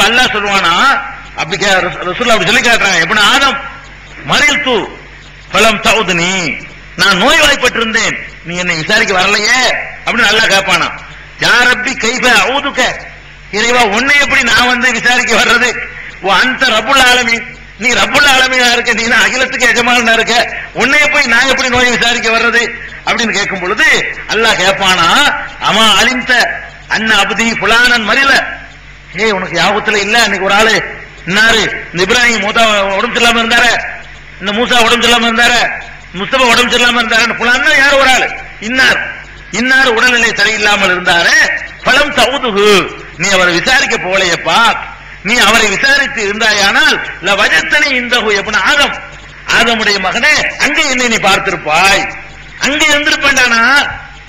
அல்லாஹ் சொல்லுவானா? அப்படி கே- அப்படி சொல்லி காட்டுறாங்க எப்படி ஆதம் மறையில் தூ பலம் தவுதுனி நான் நோய்வாய்ப்பட்டிருந்தேன். நீ என்னை விசாரிக்க வரலையே? அப்படின்னு அல்லாஹ் கேட்பானா யார் அப்படி கைப அவுதுக்க இறைவா உன்னை எப்படி நான் வந்து விசாரிக்க வர்றது? ஓ அந்த ரபுல் ஆலமி நீ ரப்புல் ஆலமியா இருக்க நீ அகிலத்துக்கு எஜமானா இருக்க. உன்னைய போய் நான் எப்படி நோய் விசாரிக்க வர்றது? அப்படின்னு கேட்கும் பொழுது அல்லாஹ் கேட்பானா அம்மா அலிந்த அண்ணா அபுதி புலானன் மறில ஏய் உனக்கு யாபத்துல இல்ல? அன்னைக்கு ஒரு ஆளு இன்னாரு இந்த இப்ராஹிம் மூத்தா உடம்பு சரியில்லாம இருந்தார. இந்த மூசா உடம்பு சரியில்லாம இருந்தார. முஸ்தபா உடம்பு சரியில்லாம இருந்தாரு. புலான்னா யார் ஒரு ஆளு. இன்னார். இன்னார் உடல்நிலை சரியில்லாமல் இருந்தாரு. பலம் சவுதுகு நீ அவரை விசாரிக்க போலையப்பா நீ அவரை விசாரித்து இருந்தாயானால் ல வஜத்தனை இந்த ஆதம். ஆதமுடைய மகனே அங்கே என்னை நீ பார்த்திருப்பாய். அங்கே இருந்திருப்பேன்டானா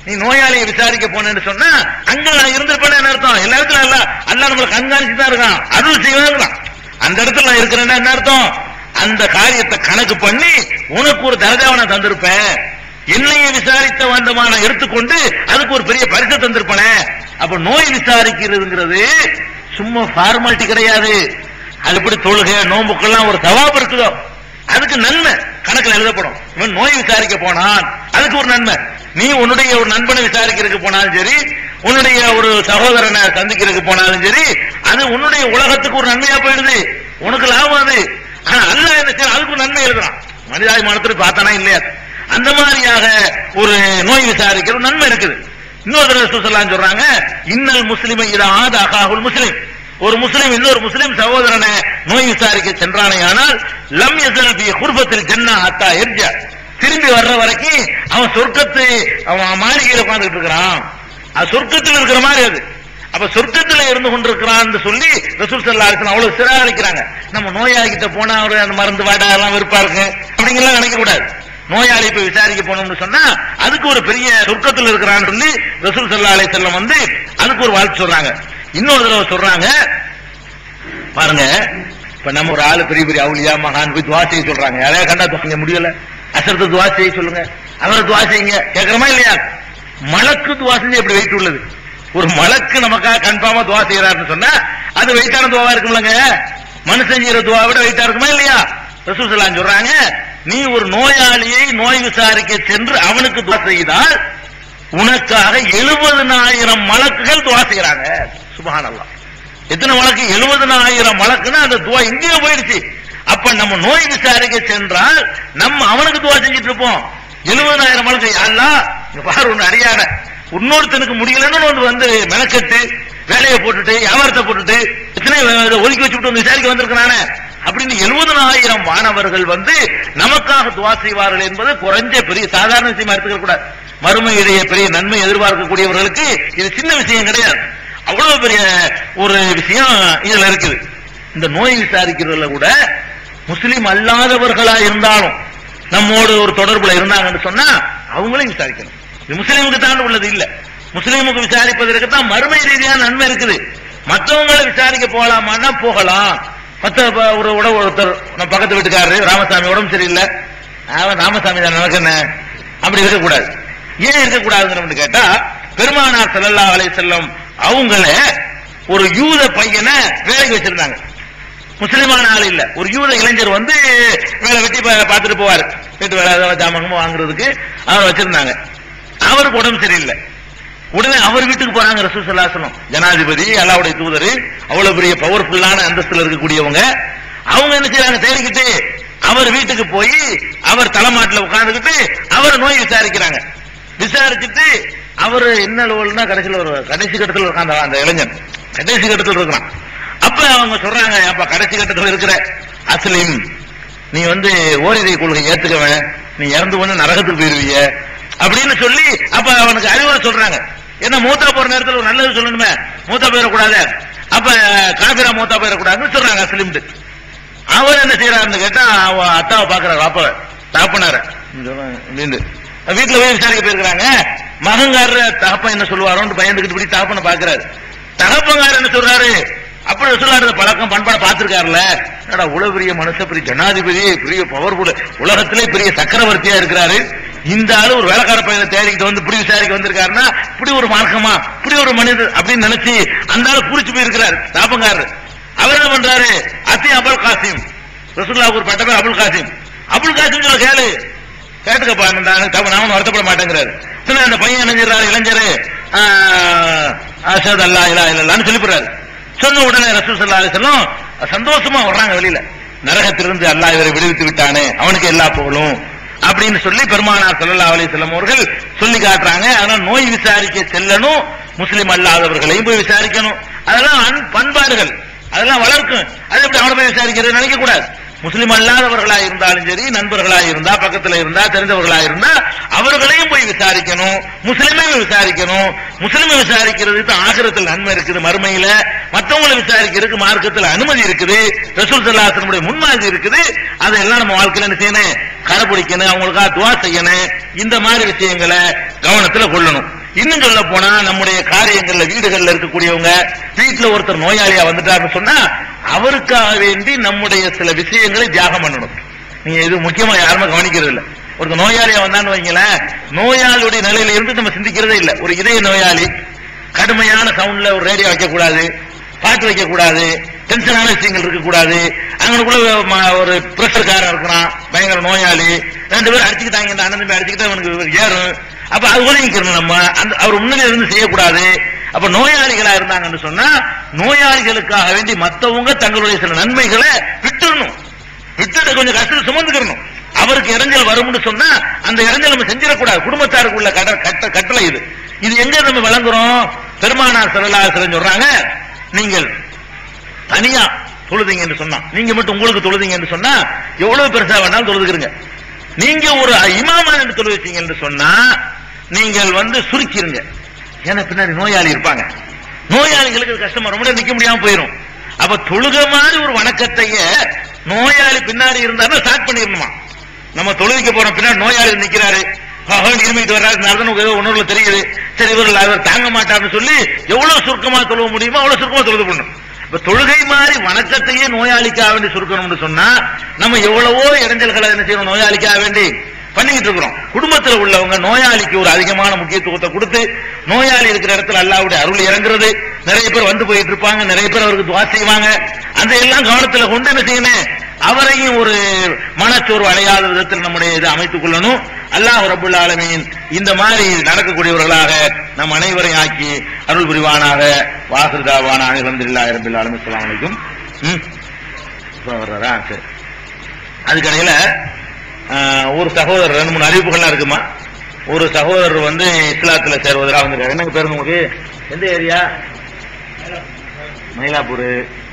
நீ நோயாளியை விசாரிக்க போனேன்னு சொன்னா அங்க நான் இருந்திருப்பேன் அர்த்தம்? எல்லா இடத்துல எல்லாம் நம்மளை கண்காணிச்சு தான் இருக்கான். அருள் செய்வாங்களாம் அந்த இடத்துல நான் இருக்கிறேன்னா என்ன அர்த்தம்? அந்த காரியத்தை கணக்கு பண்ணி உனக்கு ஒரு தரஜாவை நான் தந்திருப்பேன். என்னைய விசாரித்த வேண்டுமா நான் எடுத்துக்கொண்டு அதுக்கு ஒரு பெரிய பரிசு தந்திருப்பேனே. அப்ப நோய் விசாரிக்கிறதுங்கிறது சும்மா ஃபார்மாலிட்டி கிடையாது. அது எப்படி தொழுகை நோம்புக்கெல்லாம் ஒரு தவாப் இருக்குதோ? அதுக்கு நன்மை. கணக்குல எழுதப்படும். இவன் நோய் விசாரிக்க போனான். அதுக்கு ஒரு நன்மை. நீ உன்னுடைய ஒரு நண்பனை விசாரிக்கிறதுக்கு போனாலும் சரி உன்னுடைய ஒரு சகோதரனை சந்திக்கிறதுக்கு போனாலும் சரி அது உன்னுடைய உலகத்துக்கு ஒரு நன்மையா போயிடுது. உனக்கு லாபம் அது. ஆனா அல்லாஹ் என்ன அதுக்கு நன்மை எழுதுறான். மனிதாபிமானத்துல பார்த்தானா இல்லையா? அந்த மாதிரியாக ஒரு நோய் விசாரிக்கிற நன்மை இருக்குது. இன்னொரு தடவை சொல்றாங்க இன்னல் முஸ்லிமை இதா ஆத அகாஹுல் முஸ்லிம். ஒரு முஸ்லிம் இன்னொரு முஸ்லிம் சகோதரனை நோய் விசாரிக்க சென்றானே ஆனால் லம் யசல் குடும்பத்தில் ஜென்னா அத்தா எர்ஜா திரும்பி வர்ற வரைக்கும் அவன் சொர்க்கத்து அவன் மாளிகையில் உட்கார்ந்துட்டு இருக்கிறான். அது சொர்க்கத்தில் இருக்கிற மாதிரி அது. அப்ப சொர்க்கத்துல இருந்து கொண்டிருக்கிறான்னு சொல்லி ரசூல் சல்லா அலிஸ்லாம் அவ்வளவு சிறாரிக்கிறாங்க நம்ம நோயாளிகிட்ட போனா அவரு அந்த மருந்து வாடா எல்லாம் வெறுப்பா இருக்கு. அப்படிங்கலாம் நினைக்க கூடாது. நோயாளி போய் விசாரிக்க போனோம்னு சொன்னா அதுக்கு ஒரு பெரிய சொர்க்கத்தில் இருக்கிறான்னு சொல்லி ரசூல் சல்லா அலி செல்லம் வந்து அதுக்கு ஒரு வாழ்த்து சொல்றாங்க. இன்னொரு தடவை சொல்றாங்க. பாருங்க இப்ப நம்ம ஒரு ஆளு பெரிய பெரிய அவுளியா மகான் போய் துவா செய்ய சொல்றாங்க. யாரையா கண்டா துவங்க முடியல. அசரத்தை துவா செய்ய சொல்லுங்க. அவரை துவா செய்யுங்க. கேட்கறமா இல்லையா? மலக்கு துவா செஞ்சு எப்படி வெயிட் உள்ளது? ஒரு மலக்கு நமக்காக கன்ஃபார்மா துவா செய்யறாருன்னு சொன்னா அது வெயிட்டான துவாவா இருக்கும்லங்க. மனுஷன் செய்யற துவா விட வெயிட்டா இருக்குமா இல்லையா? ரசூசலாம் சொல்றாங்க நீ ஒரு நோயாளியை நோய் விசாரிக்க சென்று அவனுக்கு துவா செய்தால் உனக்காக எழுபதனாயிரம் மலக்குகள் துவா செய்யறாங்க சுபகானல்லா எத்தனை வழக்கு எழுபதனாயிரம் வழக்குன்னா அந்த துவா எங்கேயோ போயிடுச்சு. அப்ப நம்ம நோய் விசாரிக்க சென்றால் நம்ம அவனுக்கு துவா செஞ்சுட்டு இருப்போம். எழுபதாயிரம் வழக்கு யாருலா பாரு ஒண்ணு அறியாத. இன்னொருத்தனுக்கு முடியலன்னு ஒன்று வந்து மெனக்கட்டு வேலையை போட்டுட்டு வியாபாரத்தை போட்டுட்டு எத்தனை ஒதுக்கி வச்சுட்டு வந்து விசாரிக்க வந்திருக்கிறானே அப்படின்னு எழுபதனாயிரம் மாணவர்கள் வந்து நமக்காக துவா செய்வார்கள் என்பது குறைஞ்ச பெரிய சாதாரண விஷயமா எடுத்துக்க கூடாது மறுமையுடைய பெரிய நன்மை எதிர்பார்க்கக்கூடியவர்களுக்கு இது சின்ன விஷயம் கிடையாது. அவ்வளவு பெரிய ஒரு விஷயம் இதுல இருக்குது. இந்த நோய் விசாரிக்கிறதுல கூட முஸ்லீம் அல்லாதவர்களா இருந்தாலும் நம்மோடு ஒரு தொடர்புல இருந்தாங்கன்னு சொன்னா அவங்களையும் விசாரிக்கணும். முஸ்லீமுக்கு தான் உள்ளது இல்ல. முஸ்லீமுக்கு விசாரிப்பதற்கு தான் மறுமை ரீதியான நன்மை இருக்குது. மற்றவங்களை விசாரிக்க போகலாமான்னா போகலாம். மத்த ப- ஒரு உட ஒருத்தர் நம்ம பக்கத்து வீட்டுக்காரரு ராமசாமி உடம்பு சரியில்லை. அவன் ராமசாமி தான் நமக்கு என்ன? அப்படி இருக்கக்கூடாது. ஏன் இருக்கக்கூடாதுன்னு கேட்டா பெருமானார் செல்லல்லா அலை செல்லம் அவங்கள ஒரு யூத பையனை வேலைக்கு வச்சிருந்தாங்க. முஸ்லிமான ஆள் இல்ல. ஒரு யூத இளைஞர் வந்து வேலை வெட்டி பார்த்துட்டு போவார். வீட்டு வேலை ஏதாவது வாங்குறதுக்கு. அவர் வச்சிருந்தாங்க. அவருக்கு உடம்பு சரியில்லை. உடனே அவர் வீட்டுக்கு போறாங்க ரசூல் ஜனாதிபதி அல்லாவுடைய தூதர் அவ்வளவு பெரிய பவர்ஃபுல்லான அந்தஸ்துல இருக்கக்கூடியவங்க அவங்க என்ன செய்றாங்க? தேடிக்கிட்டு அவர் வீட்டுக்கு போய் அவர் தலைமாட்டில் உட்கார்ந்துக்கிட்டு அவர் நோய் விசாரிக்கிறாங்க. விசாரிச்சுட்டு அவர் என்ன லெவல்னா கடைசியில் ஒரு கடைசி கட்டத்தில் இருக்கான் அந்த இளைஞன். கடைசி கட்டத்தில் இருக்கிறான். அப்ப அவங்க சொல்றாங்க அப்ப கடைசி கட்டத்தில் இருக்கிற அஸ்லிம் நீ வந்து ஓரிரை கொள்கை ஏத்துக்கவன். நீ இறந்து கொண்டு நரகத்துக்கு போயிருவீங்க. அப்படின்னு சொல்லி அப்ப அவனுக்கு அறிவுரை சொல்றாங்க. என்ன மூத்தா போற நேரத்தில் ஒரு நல்லது சொல்லணுமே? மூத்தா போயிடக்கூடாது? அப்ப காபிரா மூத்தா போயிடக்கூடாதுன்னு சொல்றாங்க அஸ்லிம் அவர் என்ன செய்யறாருன்னு கேட்டா அவ அத்தாவை பாக்குறாரு அப்ப தாப்பனார. வீட்டுல போய் விசாரிக்க போயிருக்கிறாங்க. மகங்காரர் தகப்பன் என்ன சொல்லுவாரோன்னு பயந்துக்கிட்டு இப்படி தகப்பனை பாக்குறாரு தகப்பங்கார் என்ன சொல்றாரு? அப்படி சொல்லாரு பழக்கம் பண்பாட பாத்துருக்காருல என்னடா உலக பெரிய மனுஷ பெரிய ஜனாதிபதி பெரிய பவர்ஃபுல் உலகத்திலே பெரிய சக்கரவர்த்தியா இருக்கிறாரு. இந்த ஆளு ஒரு வேலைக்கார பையனை தேடிக்கிட்டு வந்து இப்படி விசாரிக்க வந்திருக்காருன்னா இப்படி ஒரு மார்க்கமா இப்படி ஒரு மனிதர் அப்படின்னு நினைச்சு அந்த ஆளு புடிச்சு போயிருக்கிறாரு தாப்பங்காரர் அவர் என்ன பண்றாரு? அசிம் அபுல் காசிம். ரசூல்லாவுக்கு ஒரு பட்ட பேர் அபுல் காசிம். அபுல் காசிம் சொல்ல கேளு. கேட்டுக்கப்பா நான் தப்பு வருத்தப்பட மாட்டேங்கிறாரு. சொன்ன அந்த பையன் இணைஞ்சிடறாரு இளைஞர் அசத் அல்லா இல்லா சொல்லி சொல்லிப்படுறாரு சொன்ன உடனே ரசூல் சல்லா அலிசல்லம் சந்தோஷமா வர்றாங்க வெளியில. நரகத்திலிருந்து அல்லாஹ் இவரை விடுவித்து விட்டானே. அவனுக்கு எல்லா புகழும். அப்படின்னு சொல்லி பெருமானார் ஸல்லல்லாஹு அலைஹி வஸல்லம் அவர்கள் சொல்லி காட்டுறாங்க. ஆனா நோய் விசாரிக்க செல்லணும். முஸ்லீம் அல்லாதவர்களையும் போய் விசாரிக்கணும். அதெல்லாம் பண்பாடுகள். அதெல்லாம் வளர்க்கும். அது எப்படி அவனை போய் விசாரிக்கிறது? நினைக்க கூடாது முஸ்லிம் அல்லாதவர்களா இருந்தாலும் சரி நண்பர்களா இருந்தா பக்கத்துல இருந்தா தெரிஞ்சவர்களா இருந்தா அவர்களையும் போய் விசாரிக்கணும் முஸ்லிமையும் விசாரிக்கணும். முஸ்லிமை விசாரிக்கிறதுக்கு ஆகிரத்தில் நன்மை இருக்குது மறுமையில மற்றவங்களை விசாரிக்கிறதுக்கு மார்க்கத்தில் அனுமதி இருக்குது ரசூல் சல்லாசனுடைய முன்மாதிரி இருக்குது. அதெல்லாம் நம்ம வாழ்க்கையில என்ன செய்யணும்? கடைபிடிக்கணும் அவங்களுக்காக துவா செய்யணும். இந்த மாதிரி விஷயங்களை கவனத்துல கொள்ளணும். இன்னும் சொல்ல போனா நம்முடைய காரியங்கள்ல வீடுகள்ல இருக்கக்கூடியவங்க வீட்டுல ஒருத்தர் நோயாளியா வந்துட்டாருன்னு சொன்னா அவருக்காக வேண்டி நம்முடைய சில விஷயங்களை தியாகம் பண்ணணும். நீ இது முக்கியமா யாருமே கவனிக்கிறது இல்ல ஒரு நோயாளியா வந்தான்னு வைங்களேன் நோயாளியுடைய நிலையில இருந்து நம்ம சிந்திக்கிறதே இல்ல. ஒரு இதய நோயாளி கடுமையான சவுண்ட்ல ஒரு ரேடியோ வைக்க கூடாது பாட்டு வைக்க கூடாது டென்ஷனான விஷயங்கள் இருக்க கூடாது அங்கனுக்குள்ள ம- ஒரு பிரஷர் இருக்கிறான் பயங்கர நோயாளி. ரெண்டு பேரும் அடிச்சுக்கிட்டாங்க இந்த அண்ணன் அடிச்சுக்கிட்டா அவனுக்கு ஏறும். அப்ப அது உதவிக்கணும் நம்ம. அந்த அவர் முன்னிலை இருந்து செய்யக்கூடாது. அப்ப நோயாளிகளா இருந்தாங்கன்னு சொன்னா நோயாளிகளுக்காக வேண்டி மத்தவங்க தங்களுடைய சில நன்மைகளை விட்டுடணும் விட்டுட்டு கொஞ்சம் கஷ்டத்தை சுமந்துக்கிறணும் அவருக்கு இறஞ்சல் வரும்னு சொன்னா அந்த இறஞ்சல் நம்ம செஞ்சிடக்கூடாது. குடும்பத்தாருக்குள்ள கட கட்ட கட்டளை இது. இது எங்க நம்ம வழங்குறோம்? பெருமானார் செல்லலாசிரம் சொல்றாங்க நீங்கள் தனியா தொழுதீங்க என்று சொன்னா நீங்க மட்டும் உங்களுக்கு தொழுதீங்க என்று சொன்னா எவ்வளவு பெருசா வேணாலும் தொழுதுக்கிறீங்க நீங்க ஒரு இமாமா என்று தொழுவீங்க என்று சொன்னா நீங்கள் வந்து சுருக்கிருங்க. ஏன்னா பின்னாடி நோயாளி இருப்பாங்க. நோயாளிகளுக்கு அது கஷ்டமா ரொம்ப நிக்க முடியாம போயிரும். அப்ப தொழுக மாதிரி ஒரு வணக்கத்தையே நோயாளி பின்னாடி இருந்தாருன்னா ஸ்டார்ட் பண்ணிடணுமா? நம்ம தொழுகைக்கு போறோம் பின்னாடி நோயாளி நிக்கிறாரு. இருமிட்டு வர்றாரு நடந்து ஏதோ உணர்வுல தெரியுது. சரி இவர்கள் அவர் தாங்க மாட்டார்னு சொல்லி எவ்வளவு சுருக்கமா தொழுவ முடியுமோ அவ்வளவு சுருக்கமா தொழுது பண்ணும் இப்ப தொழுகை மாதிரி வணக்கத்தையே நோயாளிக்காக வேண்டி சுருக்கணும்னு சொன்னா நம்ம எவ்வளவோ இடைஞ்சல்களை என்ன செய்யணும்? நோயாளிக்காக வேண்டி பண்ணிக்கிட்டு இருக்கிறோம். குடும்பத்தில் உள்ளவங்க நோயாளிக்கு ஒரு அதிகமான முக்கியத்துவத்தை கொடுத்து நோயாளி இருக்கிற இடத்துல அல்லாவுடைய அருள் இறங்குறது. நிறைய பேர் வந்து போயிட்டு இருப்பாங்க நிறைய பேர் அவருக்கு துவா செய்வாங்க. அந்த எல்லாம் கவனத்தில் கொண்டு என்ன செய்யணும் அவரையும் ஒரு மனச்சோர்வு அடையாத விதத்தில் நம்முடைய இதை அமைத்துக் கொள்ளணும். அல்லாஹ் ரபுல் ஆலமீன் இந்த மாதிரி நடக்கக்கூடியவர்களாக நம் அனைவரையும் ஆக்கி அருள் புரிவானாக. வாசுதாவான அனிலந்தில்லா இரபில் ஆலமி அலாம் அலைக்கும். ம். சரி. அதுக்கடையில ஒரு சகோதரர் ரெண்டு மூணு அறிவிப்புகள்லாம் இருக்குமா? ஒரு சகோதரர் வந்து இஸ்லாத்துல சேர்வதற்காக வந்திருக்காரு. என்னங்க பேருங்க உங்களுக்கு? எந்த ஏரியா? மயிலாப்பூர்.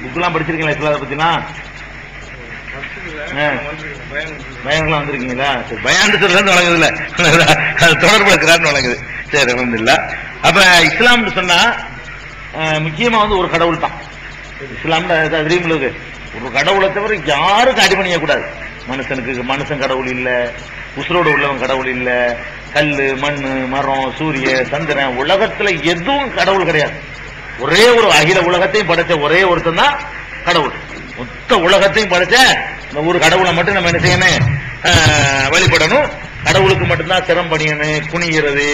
புக்கெல்லாம் படிச்சிருக்கீங்களா இஸ்லாத்தை பத்திலாம்? பயங்கரம் வந்திருக்கீங்களா? சரி பயாண்டு சொல்றது வழங்குதுல அது தொடர்பு இருக்கிறாருன்னு வழங்குது. சரி இல்ல அப்ப இஸ்லாம்னு சொன்னா முக்கியமா வந்து ஒரு கடவுள் தான் இஸ்லாம்ல இருக்கு ஒரு கடவுளை தவிர யாருக்கும் அடிபணிய கூடாது. மனுஷனுக்கு மனுஷன் கடவுள் இல்ல உசுரோடு உள்ளவன் கடவுள் இல்ல கல்லு மண் மரம் சூரிய சந்திரன் உலகத்துல எதுவும் கடவுள் கிடையாது. ஒரே ஒரு அகில உலகத்தையும் படைச்ச ஒரே ஒருத்தன் தான் கடவுள். மொத்த உலகத்தையும் படைச்ச இந்த ஒரு கடவுளை மட்டும் நம்ம என்ன செய்யணும்? வழிபடணும். கடவுளுக்கு மட்டும்தான் சிரம் பணியணும் குனிகிறது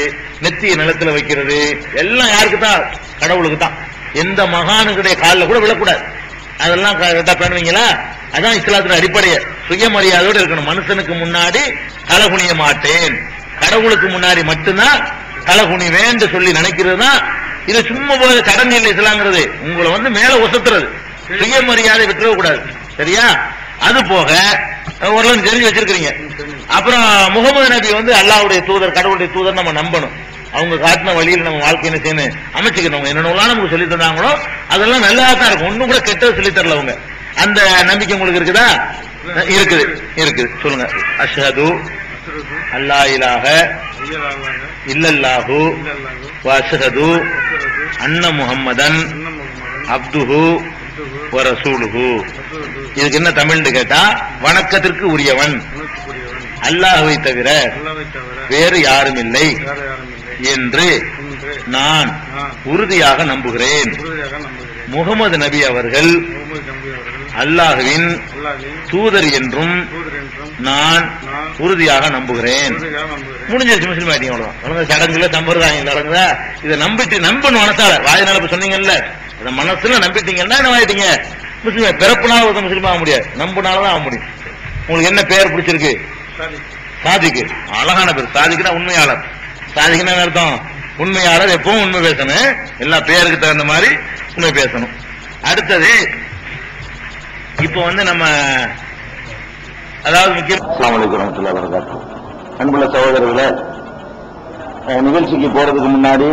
நெத்திய நிலத்துல வைக்கிறது. எல்லாம் யாருக்கு தான் கடவுளுக்கு தான் எந்த மகானுடைய காலில் கூட விழக்கூடாது. அதெல்லாம் கரெக்டா பண்ணுவீங்களா? அதான் இஸ்லாத்தின் அடிப்படையை. சுயமரியாதையோடு இருக்கணும். மனுஷனுக்கு முன்னாடி தலை குனிய மாட்டேன். கடவுளுக்கு முன்னாடி மட்டும்தான் தலை குனிவேன்னு சொல்லி நினைக்கிறது தான் இது சும்மா போல சடங்கு இல்லை இஸ்லாங்கிறது உங்களை வந்து மேல உசத்துறது. சுயமரியாதை விட்டுற கூடாது. சரியா? அது போக ஓரளவு தெரிஞ்சு வச்சிருக்கிறீங்க. அப்புறம் முகமது நபி வந்து அல்லாஹ்வுடைய தூதர் கடவுளுடைய தூதர் நம்ம நம்பணும். அவங்க காட்டின வழியில் நம்ம வாழ்க்கை என்ன செய்யணும்? அமைச்சுக்கணும். என்னென்னலாம் நமக்கு சொல்லி தந்தாங்களோ அதெல்லாம் நல்லா தான் இருக்கும். ஒண்ணும் கூட கெட்டது சொல்லி தரல அவங்க. அந்த நம்பிக்கை உங்களுக்கு இருக்குதா? இருக்குது. இருக்குது. சொல்லுங்க. அஷ்ஹது அல்லா இல்லல்லாஹு வஅஷ்ஹது அன்ன முஹம்மதன் அப்துஹு வ ரசூலுஹு இதுக்கு என்ன தமிழ்னு கேட்டா வணக்கத்திற்கு உரியவன். அல்லாஹ்வை தவிர வேறு யாரும் இல்லை. என்று நான் உறுதியாக நம்புகிறேன். முகமது நபி அவர்கள் அல்லாஹுவின் தூதர் என்றும் நான் உறுதியாக நம்புகிறேன். முடிஞ்சிருச்சு முஸ்லீம் ஆயிட்டீங்க அவ்வளவுதான். சடங்குல சம்பிரதாயம் நடக்குதா இதை நம்பிட்டு நம்பணும் மனசால. வாயினால இப்ப சொன்னீங்கல்ல. இதை மனசுல நம்பிட்டீங்கன்னா என்ன ஆயிட்டீங்க? முஸ்லீம் பிறப்புனால ஒருத்தன் முஸ்லீம் ஆக முடியாது. நம்புனால தான் ஆக முடியும். உங்களுக்கு என்ன பேர் பிடிச்சிருக்கு? சாதிக்கு. அழகான பேர். சாதிக்குன்னா உண்மையாளர். சாதிக்குன்னா என்ன அர்த்தம்? உண்மையாளர் எப்பவும் உண்மை பேசணும். எல்லா பேருக்கு தகுந்த மாதிரி உண்மை பேசணும். அடுத்தது இப்போ வந்து நம்ம அதாவது முக்கியம் அஸ்ஸலாமு அன்புள்ள சகோதரர்களை நிகழ்ச்சிக்கு போறதுக்கு முன்னாடி